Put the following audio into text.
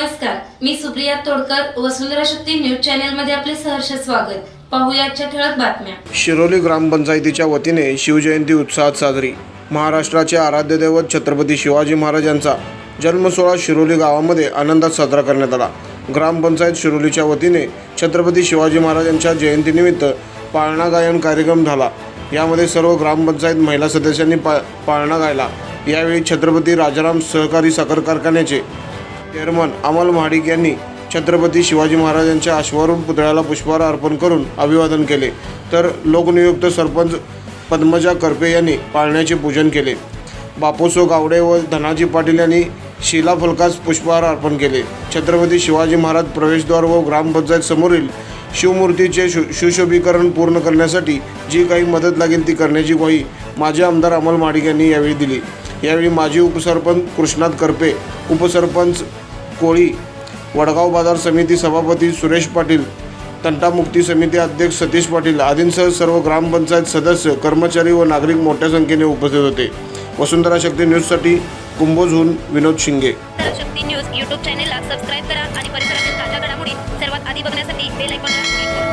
नमस्कार मी सुप्रिया तोडकर वसुंधरा शक्ती न्यूज चॅनलमध्ये आपले सहर्ष स्वागत. पाहुयाच्या ठळक बातम्या. शिरोली ग्रामपंचायतीच्या वतीने शिवजयंती उत्साहात साजरी. महाराष्ट्राचे आराध्य दैवत छत्रपती शिवाजी महाराजांचा जन्मसोहळा शिरोली गावामध्ये आनंदात साजरा करण्यात आला. ग्रामपंचायत शिरोलीच्या वतीने छत्रपती शिवाजी महाराजांच्या जयंतीनिमित्त पाळणा गायन कार्यक्रम झाला. यामध्ये सर्व ग्रामपंचायत महिला सदस्यांनी पा पाळणा गायला. यावेळी छत्रपती राजाराम सहकारी साखर कारखान्याचे चेअरमन अमल महाडिक यांनी छत्रपती शिवाजी महाराजांच्या अश्वारूढ पुतळ्याला पुष्पहार अर्पण करून अभिवादन केले. तर लोकनियुक्त सरपंच पद्मजा करपे यांनी पाळण्याचे पूजन केले. बापूसो गावडे व धनाजी पाटील यांनी शिलाफलकास पुष्पहार अर्पण केले. छत्रपती शिवाजी महाराज प्रवेशद्वार व ग्रामपंचायत समोरील शिवमूर्तीचे शु सुशोभीकरण पूर्ण करण्यासाठी जी काही मदत लागेल ती करण्याची ग्वाही माजी आमदार अमल माडिक यांनी यावेळी दिली. यावेळी माजी उपसरपंच कृष्णात करपे उपसरपंच कोळी वडगाव बाजार समिती सभापती सुरेश पाटील तंटामुक्ती समिती अध्यक्ष सतीश पाटील आदींसह सर्व ग्रामपंचायत सदस्य कर्मचारी व नागरिक मोठ्या संख्येने उपस्थित होते. वसुंधरा शक्ती न्यूजसाठी कुंभोजहून विनोद शिंगे. शक्ती न्यूज यूट्यूब चॅनेलला सबस्क्राईब करा आणि परिसरातील ताज्या घडामोडी सर्वात आधी बघण्यासाठी बेल आयकॉनला क्लिक करा.